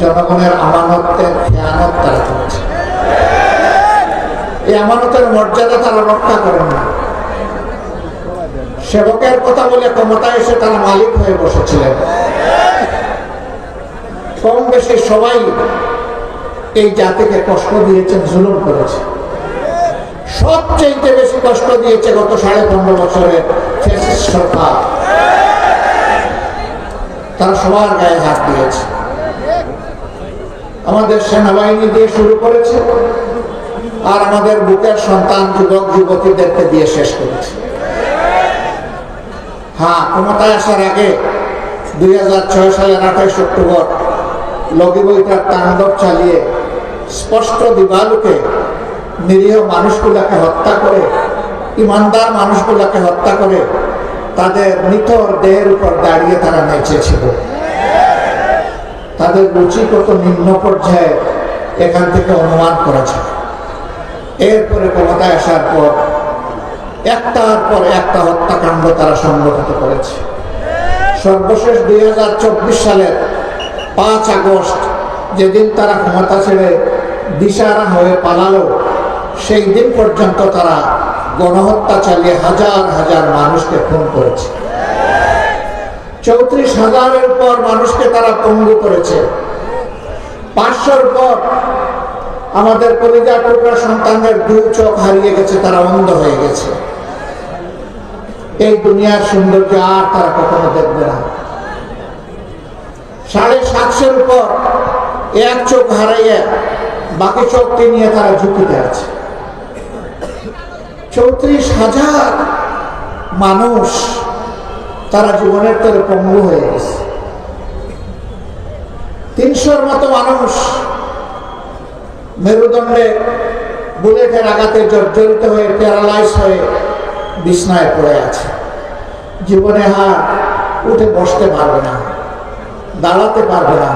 জনগণের আমানতের খেয়ানত তারা করছে। এই আমানতের মর্যাদা তারা রক্ষা করেন না। সেবকের কথা বলে ক্ষমতায় এসে তারা মালিক হয়ে বসেছিলেন। কম বেশি সবাই এই জাতিকে কষ্ট দিয়েছেন জুলুম করেছে। সবচেয়ে বেশি কষ্ট দিয়েছে গত সাড়ে পনেরো বছরের সরকার। তারা সবার গায়ে হাত দিয়েছে। আমাদের সেনাবাহিনী দিয়ে শুরু করেছে আর আমাদের বুকের সন্তান, যুবক, যুবতীদেরকে দিয়ে শেষ করেছে। হ্যাঁ ক্ষমতায় আসার আগে দুই সালের আঠাইশ অক্টোবর লগি বইটার তাণ্ডব চালিয়ে স্পষ্ট দিবালুকে নিরীহ মানুষগুলাকে হত্যা করে, ইমানদার মানুষগুলাকে হত্যা করে তাদের মৃতর দেহের উপর দাঁড়িয়ে তারা নেচেছিল। তাদের রুচি কত নিম্ন পর্যায়ে এখান থেকে অনুমান করা যায়। এরপরে ক্ষমতায় আসার পর একটার পর একটা হত্যাকাণ্ড তারা সংগঠিত করেছে। সর্বশেষ দুই হাজার চব্বিশ সালের পাঁচ আগস্ট যেদিন তারা ক্ষমতা ছেড়ে দিশারা হয়ে পালালো, সেই দিন পর্যন্ত তারা গণহত্যা চালিয়ে হাজার হাজার মানুষকে খুন করেছে। চৌত্রিশ হাজারের পর মানুষকে তারা পঙ্গু করেছে। পাঁচশোর পর আমাদের কলিজা টুকরা সন্তানদের দুই চোখ হারিয়ে গেছে, তারা অন্ধ হয়ে গেছে। এই দুনিয়ার সৌন্দর্য আর তারা কখনো দেখবে না। সাড়ে সাতশোর পর এক চোখ হারাইয়া বাকি চোখটি নিয়ে তারা ঝুঁকিতে আছে। চৌত্রিশ হাজার মানুষ তারা জীবনের তরে পঙ্গু হয়ে গেছে। তিনশোর মতো মানুষ মেরুদণ্ডে বুলেটের আঘাতে জর্জরিত হয়ে, প্যারালাইজ হয়ে বিছনায় পড়ে আছে। জীবনে হার উঠে বসতে পারবে না, দাঁড়াতে পারবে না,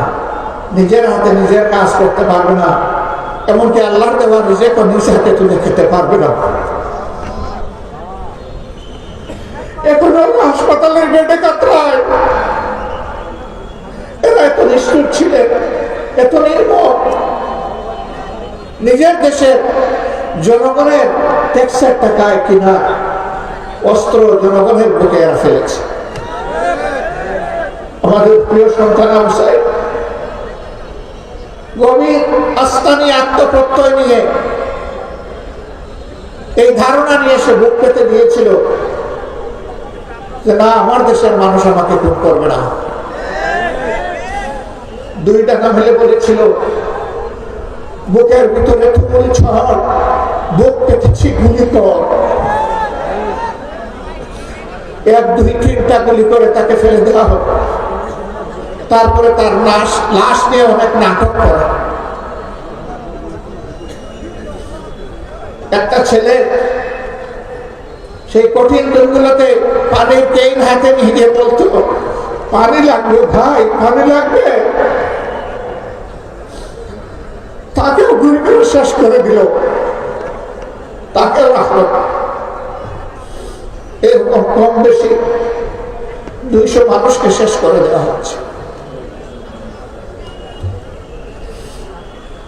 নিজের হাতে নিজের কাজ করতে পারবে না, এমনকি আল্লাহর দেওয়া নিজেকে নিজ হাতে তুলে খেতে পারবে না এখন কাতরায় এরা এত নিষ্ঠুর ছিলেন এত নিজের দেশের জনগণের ট্যাক্সের টাকায় কিনা, অস্ত্র জনগণের বুকে এরা ফেলেছে। আমাদের প্রিয় সন্তান গভীর আস্তানি আত্মপ্রত্যয় নিয়ে এই ধারণা নিয়ে সে বুক পেতে দিয়েছিল। যে না, আমার দেশের মানুষ আমাকে খুন করবে না। দুই টাকা মেলে বলেছিল, বুকের ভিতরে তুমুল ঝড় বুক পেতেছি গুলি কর। এক, দুই, তিনটা গুলি করে তাকে ফেলে দেওয়া হোক। তারপরে তার লাশ লাশ নিয়ে অনেক নাটক করে। একটা ছেলে সেই কঠিন দিনগুলোতে পানির কেইন হাতে নিয়ে বলতো, পানি লাগবে ভাই, পানি লাগবে। তাকেও ঘুরে ঘুরে শেষ করে দিল, তাকেও রাখল। এরকম কম বেশি দুইশো মানুষকে শেষ করে দেওয়া হচ্ছে।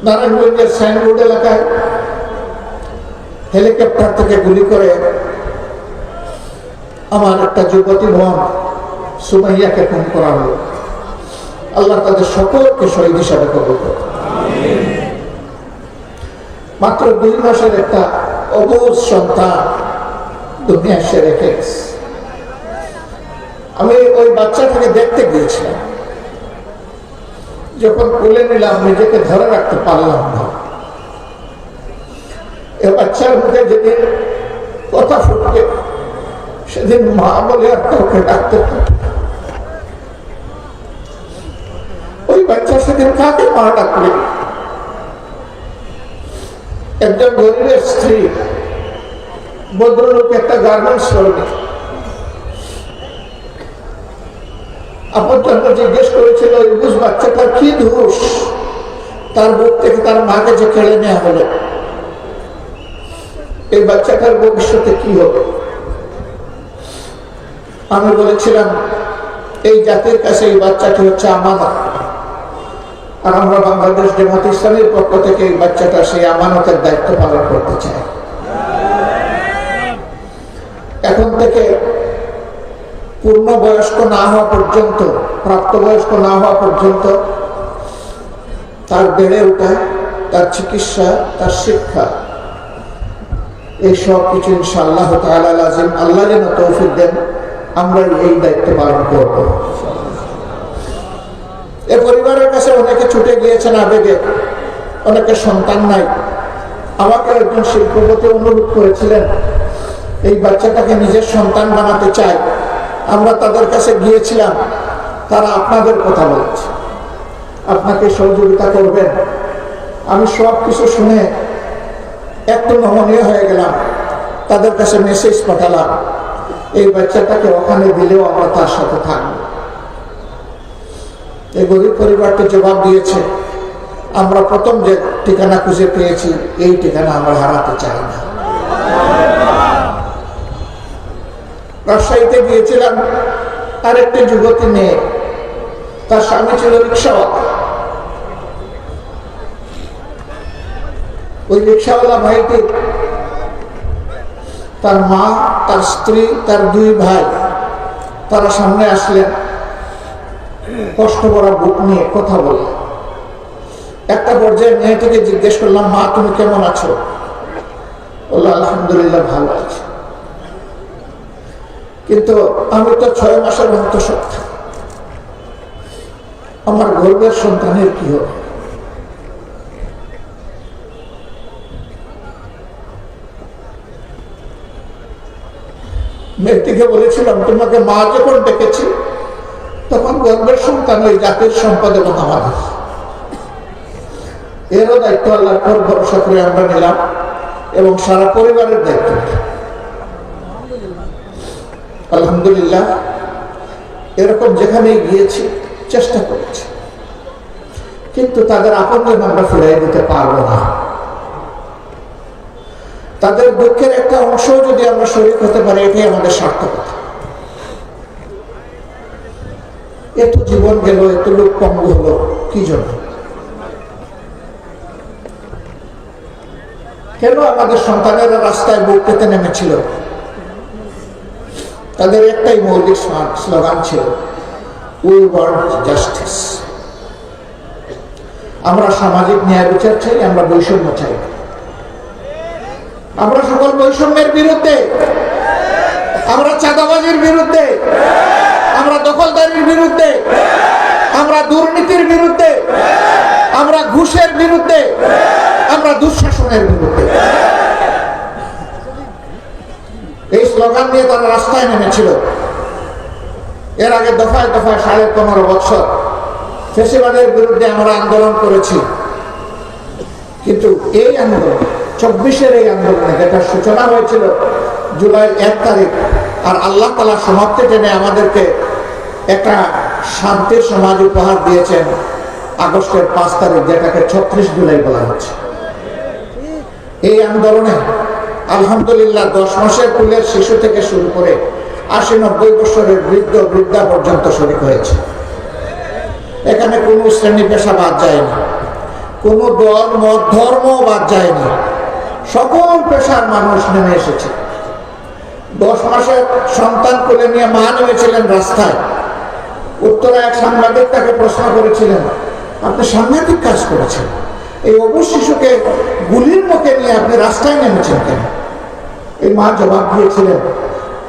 নারায়ণগঞ্জের সাইনবোর্ড এলাকায় হেলিকপ্টার থেকে গুলি করে আমার একটা যুবতী বোন সুমাইয়াকে খুন করা হলো। আল্লাহ তাদের সকলকে শহীদ হিসাবে কবল করে মাত্র দুই মাসের একটা অবুজ সন্তান দুনিয়া সে রেখে আমি ওই বাচ্চাটাকে দেখতে গিয়েছিলাম। যখন কোলে নিলাম, নিজেকে ধরে রাখতে পারলাম না। এ বাচ্চার মুখে যেদিন কথা ফুটবে সেদিন মা বলে আর কাউকে ডাকতে ওই বাচ্চা সেদিন কাকে মা ডাকবে? একজন গরিবের স্ত্রী, ভদ্রলোক একটা গার্মেন্টস জন্য জিজ্ঞেস করেছিল বাচ্চাটার কি দোষ? তার বুক থেকে তার মাকে যে কেড়ে নেওয়া হলো। এই বাচ্চাটার ভবিষ্যতে কি হবে? আমি বলেছিলাম, এই জাতির কাছে এই বাচ্চাটি হচ্ছে আমানত। আর আমরা বাংলাদেশ জামাত ইসলামের পক্ষ থেকে এই বাচ্চাটা সেই আমানতের দায়িত্ব পালন করতে চাই। এখন থেকে পূর্ণ বয়স্ক না হওয়া পর্যন্ত প্রাপ্তবয়স্ক না হওয়া পর্যন্ত তার বেড়ে ওঠা, তার চিকিৎসা, তার শিক্ষা, এই সব কিছু ইনশাআল্লাহ লাজিম। আল্লাহ যেন তৌফিক দেন। আমরা এই দায়িত্ব পালন করব। এ পরিবারের কাছে অনেকে ছুটে গিয়েছেন আবেগে। অনেকে সন্তান নাই। আমাকে একজন শিল্পপতি অনুরোধ করেছিলেন, এই বাচ্চাটাকে নিজের সন্তান বানাতে চায় আমরা তাদের কাছে গিয়েছিলাম, তারা আপনাদের কথা বলেছে। আপনাকে সহযোগিতা করবেন। আমি সব কিছু শুনে একটু নমনীয় হয়ে গেলাম। তাদের কাছে মেসেজ পাঠালাম। এই বাচ্চাটাকে ওখানে দিলেও আমরা তার সাথে থাকব। এই গরিব পরিবারটি জবাব দিয়েছে, আমরা প্রথম যে ঠিকানা খুঁজে পেয়েছি, এই ঠিকানা আমরা হারাতে চাই না। রাজশাহীতে গিয়েছিলাম, আরেকটি যুবতী মেয়ে, তার স্বামী ছিল রিক্সাওয়ালা। ওই রিক্সাওয়ালা ভাইটি তার মা, তার স্ত্রী, তার দুই ভাই, তারা সামনে আসলেন কষ্ট করা বুক নিয়ে কথা বলে। একটা পর্যায়ে মেয়েটিকে জিজ্ঞেস করলাম, মা, তুমি কেমন আছো? বলল, আলহামদুলিল্লাহ ভালো আছি। কিন্তু আমি তো ছয় মাসের সত্য আমার গর্বের সন্তানের কি হবে? মেয়েটিকে বলেছিলাম, তোমাকে মা যখন ডেকেছি, তখন গর্বের সন্তান ওই জাতির সম্পদ এবং আমাদের এরও দায়িত্ব আল্লাহর পর ভরসা করে আমরা নিলাম এবং সারা পরিবারের দায়িত্ব। আলহামদুলিল্লাহ, এরকম যেখানেই গিয়েছি, চেষ্টা করেছি। কিন্তু তাদের আপনজন আমরা ফিরাই দিতে পারব না। তাদের দুঃখের একটা অংশ যদি আমরা শরীর হতে পারি, এটাই আমাদের সার্থকতা। এত জীবন গেল, এত লোক পঙ্গু হলো, কি জন্য? কেন আমাদের সন্তানেরা রাস্তায় বুক পেতে নেমেছিল? তাদের একটাই মৌলিক স্লোগান ছিল উই ওয়ান্ট জাস্টিস আমরা সামাজিক ন্যায় বিচার চাই, আমরা বৈষম্য চাই। না। আমরা সকল বৈষম্যের বিরুদ্ধে, আমরা চাঁদাবাজির বিরুদ্ধে, আমরা দখলদারির বিরুদ্ধে, আমরা দুর্নীতির বিরুদ্ধে, আমরা ঘুষের বিরুদ্ধে, আমরা দুঃশাসনের বিরুদ্ধে। এই স্লোগান নিয়ে তারা রাস্তায় নেমেছিল। এর আগে দফায় দফায় সাড়ে পনেরো বছর ফেসিবাদের বিরুদ্ধে আমরা আন্দোলন করেছি। কিন্তু এই আন্দোলন চব্বিশের এই আন্দোলনে যেটা সূচনা হয়েছিল জুলাই এক তারিখ, আর আল্লাহ তালা সমাপ্তি টেনে আমাদেরকে একটা শান্তির সমাজ উপহার দিয়েছেন আগস্টের পাঁচ তারিখ, যেটাকে ছত্রিশ জুলাই বলা হচ্ছে। এই আন্দোলনে আলহামদুলিল্লাহ দশ মাসের কুলের শিশু থেকে শুরু করে আশি নব্বই বছরের বৃদ্ধ, বৃদ্ধা পর্যন্ত শরিক হয়েছে। এখানে কোনো শ্রেণি পেশা বাদ যায়নি, কোনো দল, মত ধর্ম বাদ যায়নি। সকল পেশার মানুষ নেমে এসেছে। দশ মাসের সন্তান কোলে নিয়ে মা নেমেছিলেন রাস্তায়। উত্তরা এক সাংবাদিক তাকে প্রশ্ন করেছিলেন, আপনি সাংঘাতিক কাজ করেছেন? এই অবু শিশুকে গুলির মুখে নিয়ে আপনি রাস্তায় নেমেছেন কেন? এই মা জবাব দিয়েছিলেন,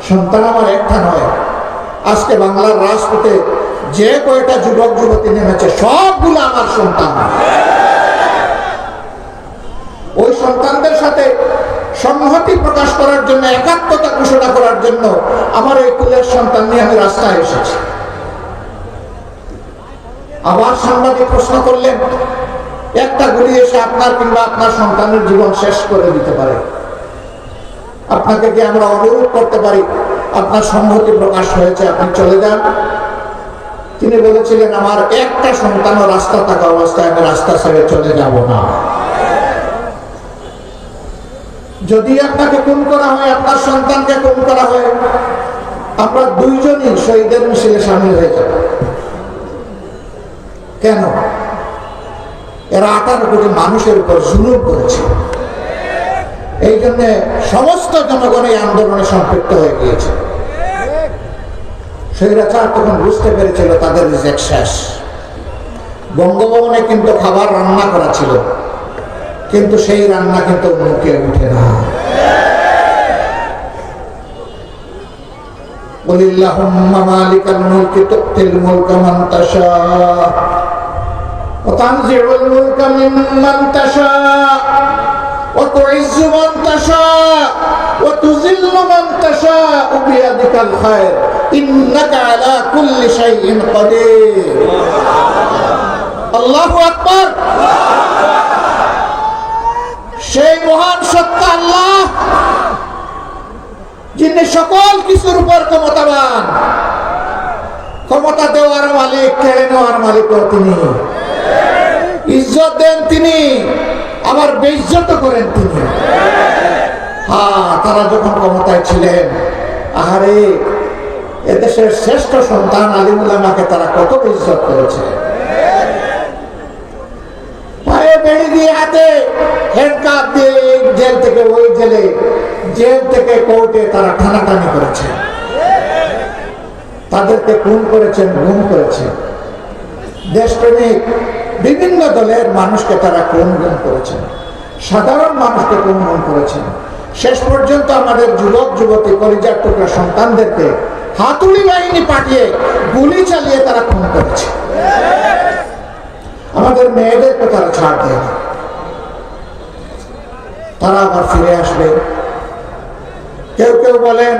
সন্তান আমার একটা নয়। আজকে বাংলার রাজপথে যে কয়টা যুবক যুবতী নেমেছে, সবগুলো আমার সন্তান। ওই সন্তানদের সাথে সংহতি প্রকাশ করার জন্য, একাত্মতা ঘোষণা করার জন্য আমার এই কুলের সন্তান নিয়ে আমি রাস্তায় এসেছি। আবার সাংবাদিক প্রশ্ন করলেন, একটা গুলি এসে আপনার কিংবা আপনার সন্তানের জীবন শেষ করে দিতে পারে। আপনাকে কি আমরা অনুরোধ করতে পারি? আপনার সংহতি প্রকাশ হয়েছে, আপনি চলে যান। তিনি বলেছিলেন, আমার একটা সন্তানও রাস্তা থাকা অবস্থায় আমি রাস্তা ছেড়ে চলে যাব না। যদি আপনাকে খুন করা হয়, আপনার সন্তানকে খুন করা হয়, আমরা দুইজনই শহীদের মিছিলে সামিল হয়ে যাব। কেন? এরা আঠারো কোটি মানুষের উপর জুলুম করেছে। এই জন্য সমস্ত জনগণ এই আন্দোলনে সম্পৃক্ত হয়ে গিয়েছে। স্বৈরাচার তখন বুঝতে পেরেছিল, তাদের রিজেক্ট শেষ। বঙ্গভবনে কিন্তু খাবার রান্না করা ছিল। কিন্তু সেই রান্না কিন্তু মুখে উঠে না قل اللهم مالك الملك تؤتي الملك من تشاء وتنزع الملك ممن تشاء وتعز من تشاء وتذل من تشاء بيدك الخير إنك على كل شيء قدير الله أكبر সেই মহান সত্তা আল্লাহ, যিনি সকল কিছুর উপর ক্ষমতাবান। ক্ষমতা দেওয়ার মালিক কেড়ে নেওয়ার মালিকও তিনি? ইজ্জত দেন তিনি, আবার বেইজ্জত করেন তিনি। হ্যাঁ তারা যখন ক্ষমতায় ছিলেন, আহারে, এদেশের শ্রেষ্ঠ সন্তান আলিমুল্লামাকে তারা কত ইজ্জত করেছে? পায়ে বেড়ি দিয়ে হাতে হ্যান্ডকাপ দিয়ে জেল থেকে ওই জেলে, জেল থেকে কোর্টে তারা টানাটানি করেছে। তাদেরকে খুন করেছেন, গুম করেছেন দেশপ্রেমিক বিভিন্ন দলের মানুষকে তারা খুন গুম করেছেন সাধারণ মানুষকে খুন গুম করেছেন শেষ পর্যন্ত আমাদের যুবক, যুবতী পরিজার টুকরা সন্তানদেরকে হাতুড়ি বাহিনী পাঠিয়ে গুলি চালিয়ে তারা খুন করেছে। আমাদের মেয়েদেরকে তারা ছাড় দেয় না তারা আবার ফিরে আসবে। কেউ কেউ বলেন,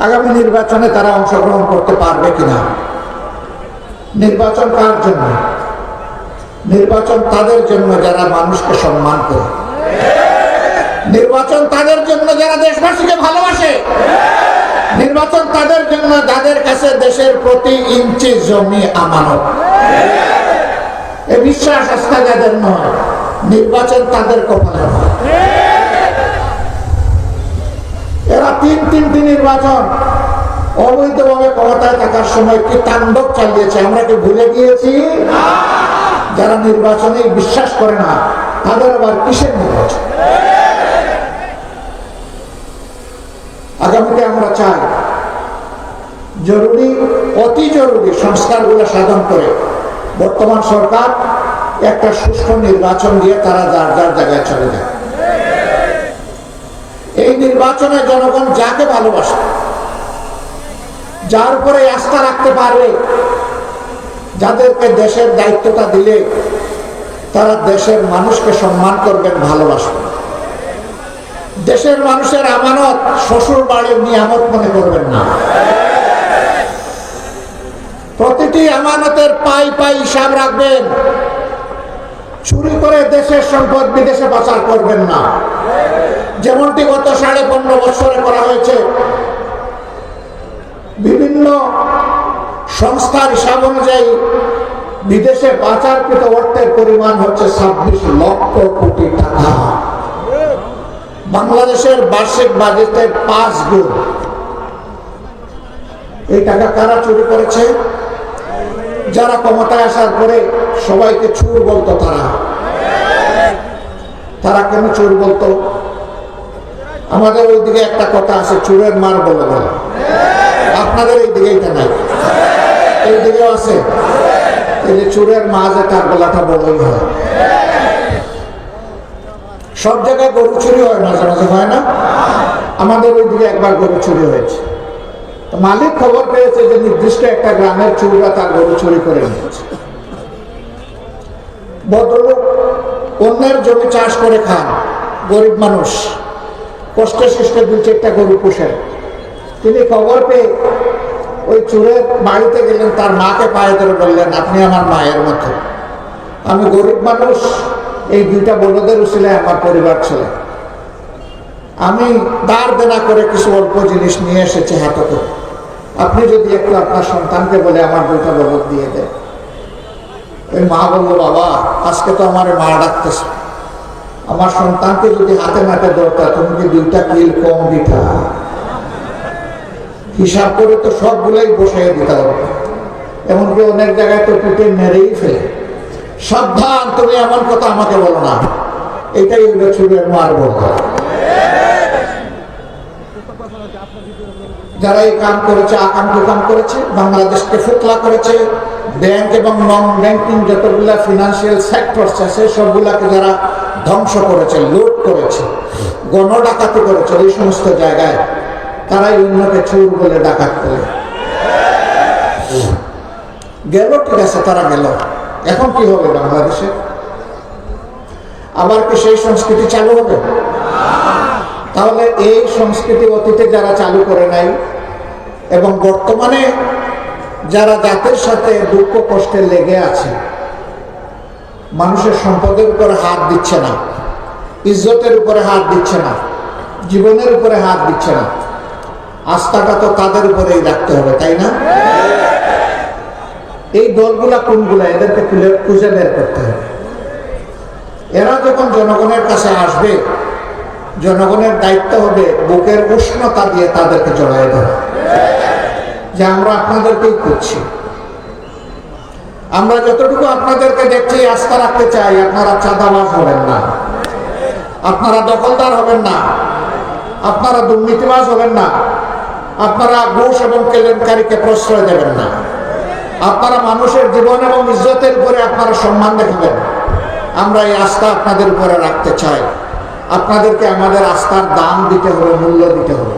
আগামী নির্বাচনে তারা অংশগ্রহণ করতে পারবে কিনা? নির্বাচন কার জন্য? নির্বাচন তাদের জন্য যারা মানুষকে সম্মান করে। নির্বাচন তাদের জন্য যারা দেশবাসীকে ভালোবাসে। নির্বাচন তাদের জন্য যাদের কাছে দেশের প্রতি ইঞ্চি জমি আমানত। এ বিশ্বাস আস্থা যাদের নয়, নির্বাচন তাদের কপালে এরা তিন তিনটি নির্বাচন অবৈধভাবে ক্ষমতায় থাকার সময় কি তাণ্ডব চালিয়েছে, আমরা কি ভুলে গিয়েছি? যারা নির্বাচনে বিশ্বাস করে না, তাদের আবার কিসের নির্বাচন? আগামীতে আমরা চাই, জরুরি, অতি জরুরি সংস্কারগুলো সাধন করে বর্তমান সরকার একটা সুষ্ঠু নির্বাচন দিয়ে তারা যার যার জায়গায় চলে যায়। এই নির্বাচনে জনগণ যাকে ভালোবাসে, যার উপরে আস্থা রাখতে পারবে যাদেরকে দেশের দায়িত্বটা দিলে তারা দেশের মানুষকে সম্মান করবেন, ভালোবাসবেন। দেশের মানুষের আমানত শ্বশুর বাড়ির নিয়ামত মনে করবেন না। প্রতিটি আমানতের পাই পাই হিসাব রাখবেন। চুরি করে দেশের সম্পদ বিদেশে পাচার করবেন না। যেমনটি গত সাড়ে পনেরো বছরে করা হয়েছে। বিভিন্ন সংস্থার হিসাব অনুযায়ী বিদেশে পাচারকৃত অর্থের পরিমাণ হচ্ছে ছাব্বিশ লক্ষ কোটি টাকা। বাংলাদেশের বার্ষিক বাজেটের পাঁচ গুণ। এই টাকা কারা চুরি করেছে? যারা ক্ষমতায় আসার পরে সবাইকে চুর বলতো তারা। তারা কেন চোর বলতো? আমাদের ওইদিকে একটা কথা আছে, চুরের মার বলে বলে। আপনাদের এই দিকে এটা নাই। এই দিকেও আছে। এই চুরের মা যে তার গলাটা বড়ই হয়। সব জায়গায় গরু চুরি হয়, মাঝে মাঝে হয় না? আমাদের ওই দিকে একবার গরু চুরি হয়েছে। মালিক খবর পেয়েছে যে নির্দিষ্ট একটা গ্রামের চুরিরা তার গরু চুরি করে নিয়েছে। ভদ্রলোক অন্যের জমি চাষ করে খান, গরিব মানুষ। কষ্টে সৃষ্টে দু চারটা গরু পোষেন তিনি খবর পেয়ে ওই চুরের বাড়িতে গেলেন, তার মাকে পায়ে ধরে বললেন, আপনি আমার মায়ের মতো। আমি গরিব মানুষ, এই দুইটা বলদের উচিলে আমার পরিবার ছিল আমি দাঁড় দেনা করে কিছু অল্প জিনিস নিয়ে এসেছি হাতে করে। আপনি যদি একটু আপনার সন্তানকে বলে আমার বইটা বলদ দিয়ে দেন। ওই মা বলল, বাবা, আজকে তো আমার মা ডাকতেছে। আমার সন্তানকে যদি হাতে নাতে দরকার, তুমি কি দুইটা কিল কম দিতা? হিসাব করে তো সবগুলোই বসাই দিতে হবে। এমনকি অনেক জায়গায় তো পিঠে মেরেই ফেলে। সাবধান, তুমি এমন কথা আমাকে বলো না। এটাই হলো চুরের মার বলতো যারা এই কাম করেছে আকাঙ্ক্ষ কাম করেছে, বাংলাদেশকে ফুকলা করেছে, ব্যাংক এবং নন ব্যাংকিং যতগুলা ফিনান্সিয়াল সেক্টরস আছে, সবগুলাকে যারা ধ্বংস করেছে, লুট করেছে গণ ডাকাতি করেছে, এই সমস্ত জায়গায় তারাই অন্যকে চুর বলে ডাকাত করে। গেল ঠিক আছে তারা গেল। এখন কি হবে বাংলাদেশে? আবার কি সেই সংস্কৃতি চালু হবে? তাহলে এই সংস্কৃতি অতীতে যারা চালু করে নাই এবং বর্তমানে যারা জাতের সাথে দুঃখ কষ্টে লেগে আছে, মানুষের সম্পদের উপরে হাত দিচ্ছে না, ইজ্জতের উপরে হাত দিচ্ছে না, জীবনের উপরে হাত দিচ্ছে না, আস্থাটা তো তাদের উপরেই রাখতে হবে, তাই না? এই দলগুলা কোনগুলা? এদেরকে খুঁজে বের করতে হবে। এরা যখন জনগণের কাছে আসবে জনগণের দায়িত্ব হবে বুকের উষ্ণতা দিয়ে তাদেরকে জড়াই দেওয়া যে আমরা আপনাদেরকেই করছি আমরা যতটুকু আপনাদেরকে দেখছি, আস্থা রাখতে চাই, আপনারা চাঁদাবাজ হবেন না। আপনারা দখলদার হবেন না। আপনারা দুর্নীতিবাজ হবেন না। আপনারা ঘুষ এবং কেলেঙ্কারিকে প্রশ্রয় দেবেন না। আপনারা মানুষের জীবন এবং ইজ্জতের উপরে আপনারা সম্মান দেখাবেন। আমরা এই আস্থা আপনাদের উপরে রাখতে চাই। আপনাদেরকে আমাদের আস্থার দাম দিতে হবে, মূল্য দিতে হবে।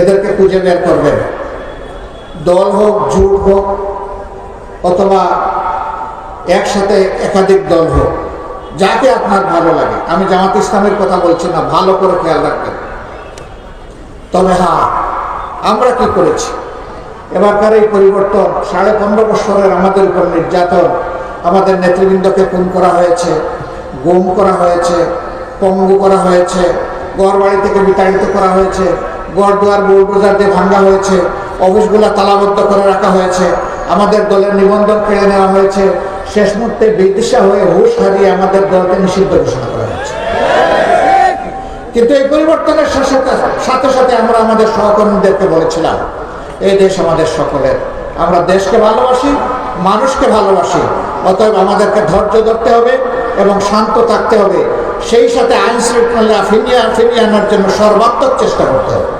এদেরকে খুঁজে বের করবেন। দল হোক, জোট হোক, অথবা একসাথে একাধিক দল হোক, যাকে আপনার ভালো লাগে। আমি জামাত ইসলামের কথা বলছি না, ভালো করে খেয়াল রাখবেন। তবে হ্যাঁ আমরা কি করেছি? এবারকার এই পরিবর্তন, সাড়ে পনেরো বছরের আমাদের উপর নির্যাতন, আমাদের নেতৃবৃন্দকে খুন করা হয়েছে। গুম করা হয়েছে, পঙ্গু করা হয়েছে ঘর বাড়ি থেকে বিতাড়িত করা হয়েছে গড় দুয়ার বোলডোজার দিয়ে ভাঙ্গা হয়েছে, অফিসগুলো তালাবদ্ধ করে রাখা হয়েছে, আমাদের দলের নিবন্ধন কেড়ে নেওয়া হয়েছে, শেষ মুহূর্তে বিদিশা হয়ে হুশ হারিয়ে আমাদের দলকে নিষিদ্ধ ঘোষণা করা হয়েছে। কিন্তু এই পরিবর্তনের সাথে সাথে আমরা আমাদের সহকর্মীদেরকে বলেছিলাম, এই দেশ আমাদের সকলের। আমরা দেশকে ভালোবাসি, মানুষকে ভালোবাসি, অতএব আমাদেরকে ধৈর্য ধরতে হবে এবং শান্ত থাকতে হবে। সেই সাথে আইন শৃঙ্খলা ফিরিয়ে ফিরিয়ে আনার জন্য সর্বাত্মক চেষ্টা করতে হবে।